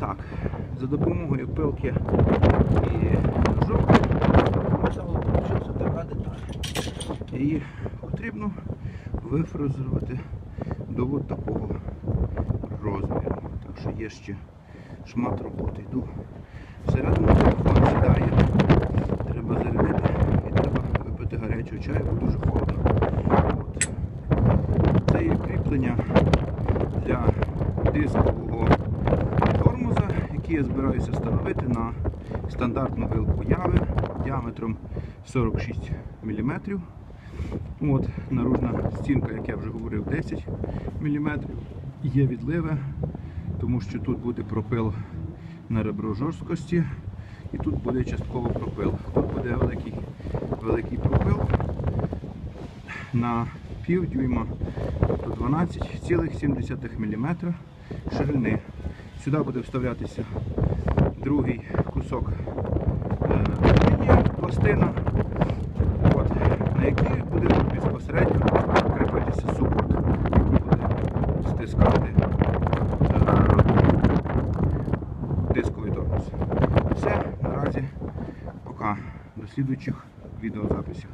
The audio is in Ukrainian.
так. За допомогою пилки і ножок металу вийшла така деталь. Її потрібно вифрезерувати до от такого розміру. Так що є ще шмат роботи. Йду всередину телефон сідає. Треба зарядити і треба випити гарячого чаю, бо дуже холодно. От. Це є кріплення для дискового який я збираюся встановити на стандартну вилку яви діаметром 46 мм. От, наружна стінка, як я вже говорив, 10 мм. Є відливи, тому що тут буде пропил на ребро жорсткості і тут буде частково пропил. Тут буде великий, великий пропил на пів дюйма, тобто 12,7 мм ширини. Сюди буде вставлятися другий кусок е, алюмінія, пластина, от, на який буде безпосередньо кріпитися супорт, який буде стискати е, дисковий тормоз. Все, наразі, поки до слідуючих відеозаписів.